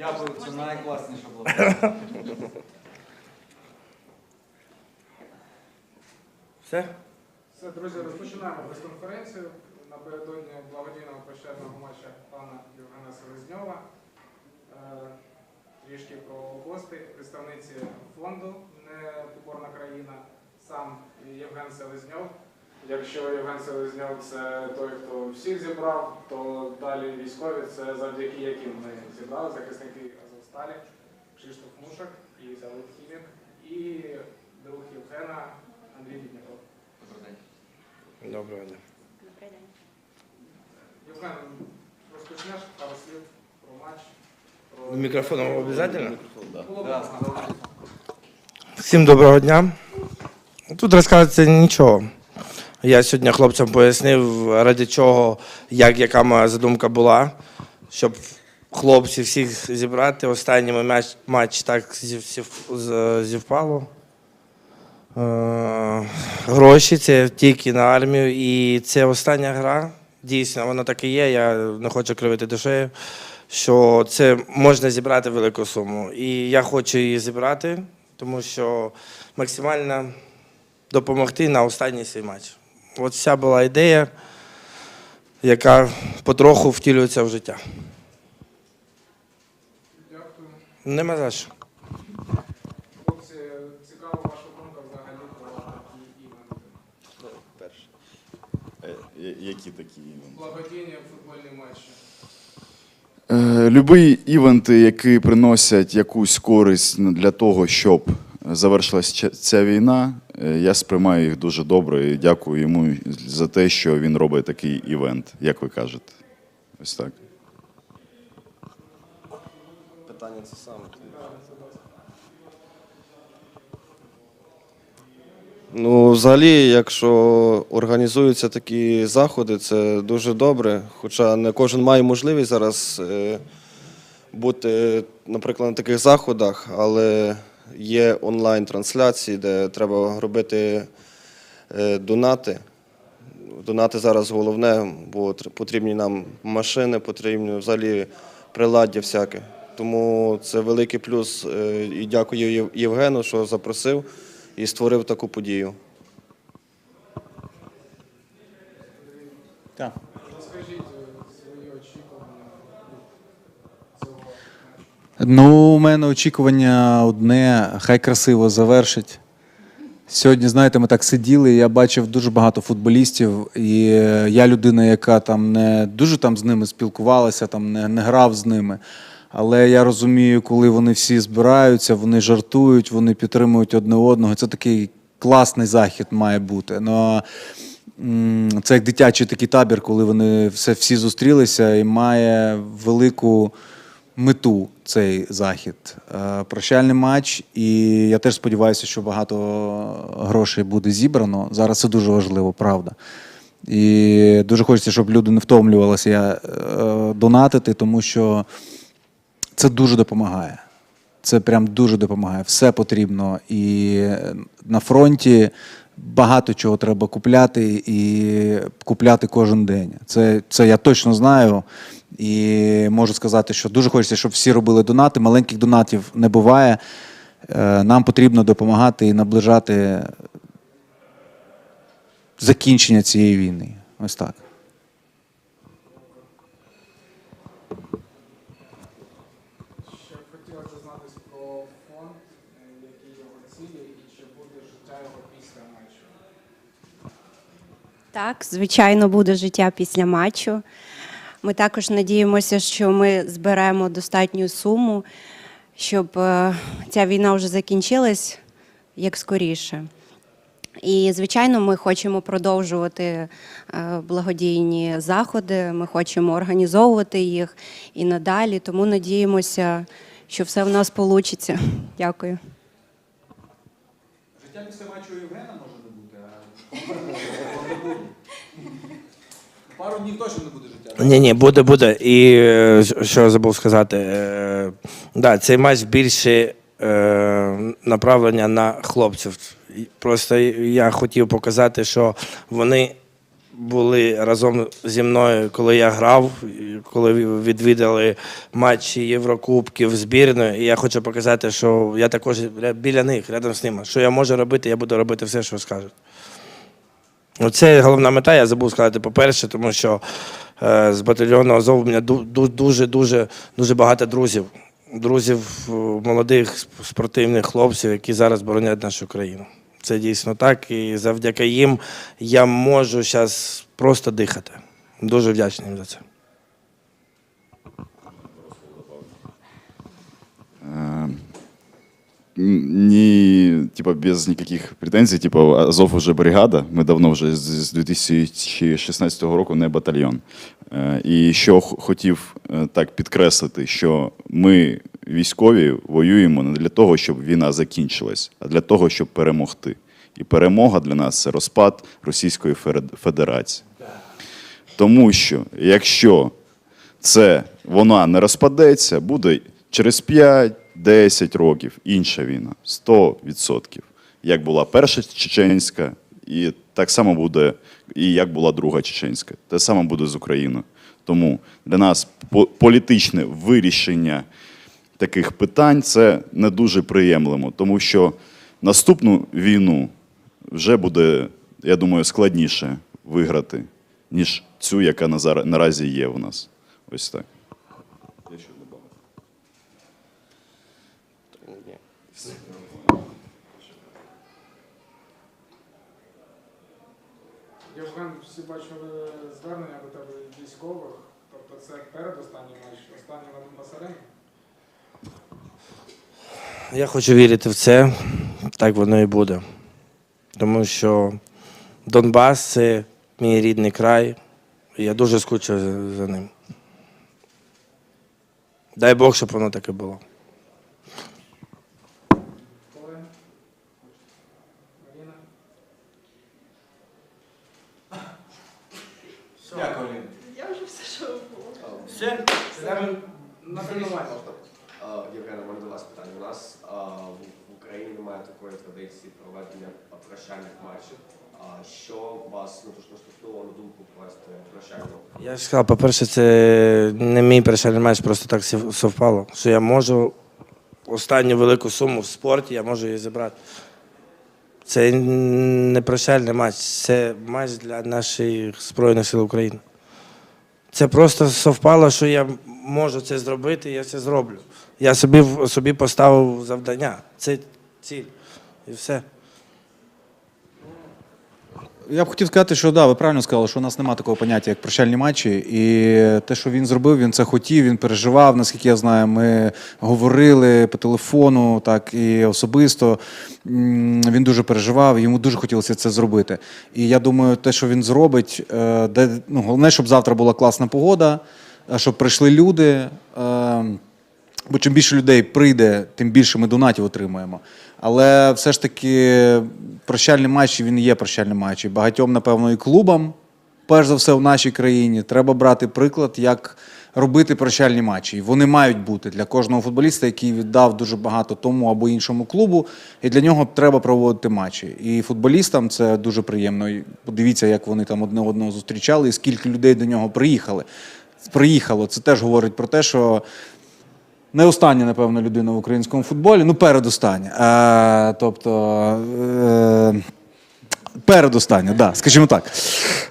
Дякую, це найкласніша була. Все? Все, друзі, розпочинаємо прес-конференцію напередодні благодійного прощального матча пана Євгена Селезньова. Е, Трішки про гости, представниці фонду Непоборна країна, сам Євген Селезньов. Якщо Євген Селезньов це той, хто всіх зібрав, то далі військові це завдяки яким ми зібрали захисники Азовсталі, Кшиштоф Мушак і Залит Хімік, і друг Євгена Андрій Бідняков. Доброго дня. Євген, розпочнеш пару слів про матч. Про... Мікрофон обов'язково? Да. Всім доброго дня. Тут розказувати нічого. Я сьогодні хлопцям пояснив, ради чого, як яка моя задумка була, щоб хлопців всіх зібрати. Останній матч, матч так зів- зів- зівпало. Е, гроші це тільки на армію. І це остання гра. Дійсно, вона так і є. Я не хочу кривити душею. Що це можна зібрати велику суму. І я хочу її зібрати, тому що максимально допомогти на останній свій матч. От вся була ідея, яка потроху втілюється в життя. Дякую. Нема за що. Хлопці, цікава ваша думка взагалі про такі івенти. Перше. Е, Які такі івенти? Благодійні футбольні матчі. Е, Любий івенти, які приносять якусь користь для того, щоб завершилась ця- війна, я сприймаю їх дуже добре і дякую йому за те, що він робить такий івент, як ви кажете. Ось так. Питання це саме. Ну, взагалі, якщо організуються такі заходи, це дуже добре. Хоча не кожен має можливість зараз е, бути, наприклад, на таких заходах, але є онлайн-трансляції, де треба робити е, донати. Донати зараз головне, бо потрібні нам машини, потрібні взагалі приладдя всяке. Тому це великий плюс. е, І дякую Євгену, що запросив і створив таку подію. Так. Розкажіть е, свої очікування від цього матчу. Ну, у мене очікування одне, хай красиво завершить. Сьогодні, знаєте, ми так сиділи, я бачив дуже багато футболістів, і я людина, яка там не дуже там з ними спілкувалася, там не, не грав з ними. Але я розумію, коли вони всі збираються, вони жартують, вони підтримують одне одного. Це такий класний захід має бути. Но, це як дитячий такий табір, коли вони все, всі зустрілися і має велику мету цей захід. Е, Прощальний матч, і я теж сподіваюся, що багато грошей буде зібрано. Зараз це дуже важливо, правда. І дуже хочеться, щоб люди не втомлювалися е, донатити, тому що це дуже допомагає. Це прям дуже допомагає. Все потрібно. І на фронті багато чого треба купляти і купляти кожен день. Це, це я точно знаю. І можу сказати, що дуже хочеться, щоб всі робили донати. Маленьких донатів не буває. Е, Нам потрібно допомагати і наближати закінчення цієї війни. Ось так. Ще хотілося дізнатися про фонд, його цілі і чи буде життя його після матчу. Так, звичайно, буде життя після матчу. Ми також надіємося, що ми зберемо достатню суму, щоб е, ця війна вже закінчилась як скоріше. І, звичайно, ми хочемо продовжувати е, благодійні заходи, ми хочемо організовувати їх і надалі, тому надіємося, що все в нас вийде. Дякую. Життя після матчу Євгена може не бути, а пару днів точно не буде життя. Ні, ні, буде, буде. І е, що я забув сказати, е, да, цей матч більше е, направлення на хлопців. Просто я хотів показати, що вони були разом зі мною, коли я грав, коли відвідали матчі Єврокубків збірної. І я хочу показати, що я також біля них, рядом з ними. Що я можу робити, я буду робити все, що скажуть. Оце головна мета, я забув сказати, по-перше, тому що е, з батальйону Азов у мене ду- ду- дуже, дуже, дуже багато друзів. Друзів е, молодих спортивних хлопців, які зараз боронять нашу країну. Це дійсно так. І завдяки їм я можу зараз просто дихати. Дуже вдячний їм за це. Не, типа, без никаких претензий, типа, Азов уже бригада, ми давно вже з з 2016 року не батальйон. Е, І що хотів е, так підкреслити, що ми, військові, воюємо не для того, щоб війна закінчилась, а для того, щоб перемогти. І перемога для нас це розпад Російської Федерації. Тому що якщо це вона не розпадеться, буде через 5-10 років інша війна. 100%. Як була перша чеченська, і так само буде, і як була друга чеченська. Те саме буде з Україною. Тому для нас по- політичне вирішення таких питань це не дуже приємлемо, тому що наступну війну вже буде, я думаю, складніше виграти, ніж цю, яка наразі є у нас. Ось так. Євген, всі бачили звернення до тебе військових. Тобто це передостанній матч, останній на Донбас-арені. Я хочу вірити в це, так воно і буде. Тому що Донбас це мій рідний край, і я дуже скучив за, за ним. Дай Бог, щоб воно таке було. Коли? Маріна? Дякую, Ліна. Я вже все, що було. Все, На тренування. А, Євгене, мене до вас питання. У нас в Україні немає такої традиції проведення прощальних матчів. Що вас ну, наштовхнуло на думку провести прощальну? Я ж сказав, по-перше, це не мій прощальний матч, просто так сів- совпало, що я можу останню велику суму в спорті, я можу її забрати. Це не прощальний матч, це матч для наших Збройних сил України. Це просто совпало, що я можу це зробити, я це зроблю. Я собі, собі поставив завдання. Це ціль. І все. Я б хотів сказати, що да, ви правильно сказали, що у нас немає такого поняття, як прощальні матчі. І те, що він зробив, він це хотів, він переживав. Наскільки я знаю, ми говорили по телефону, так і особисто. Він дуже переживав, йому дуже хотілося це зробити. І я думаю, те, що він зробить, е, де ну, головне, щоб завтра була класна погода, е, щоб прийшли люди. е, Бо чим більше людей прийде, тим більше ми донатів отримуємо. Але все ж таки прощальний матч він є прощальний матч. Багатьом, напевно, і клубам, перш за все, в нашій країні, треба брати приклад, як робити прощальні матчі. І вони мають бути для кожного футболіста, який віддав дуже багато тому або іншому клубу. І для нього треба проводити матчі. І футболістам це дуже приємно. І подивіться, як вони там одне одного зустрічали, і скільки людей до нього приїхали. Приїхало. Це теж говорить про те, що не остання, напевно, людина в українському футболі, ну передостання. Е, тобто. Е, Передостання, да, скажімо так.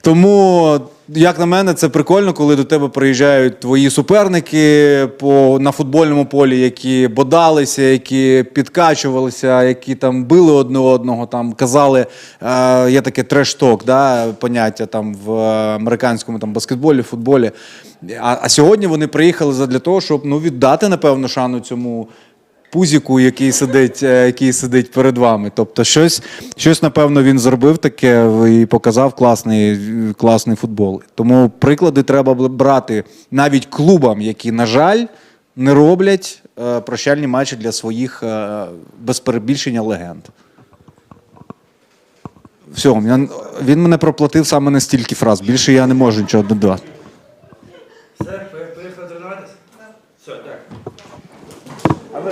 Тому, як на мене, це прикольно, коли до тебе приїжджають твої суперники по, на футбольному полі, які бодалися, які підкачувалися, які там били одне одного, там казали, е, є таке трешток, да, поняття там в американському там, баскетболі, футболі. А, а сьогодні вони приїхали задля того, щоб ну, віддати, напевно, шану цьому пузіку, який сидить, е, який сидить перед вами. Тобто, щось, щось, напевно, він зробив таке і показав класний, класний футбол. Тому приклади треба брати навіть клубам, які, на жаль, не роблять е, прощальні матчі для своїх е, без перебільшення легенд. Все, він мене проплатив саме на стільки фраз. Більше я не можу нічого додати. Все, поїхали тренуватися? Все, дякую. А ви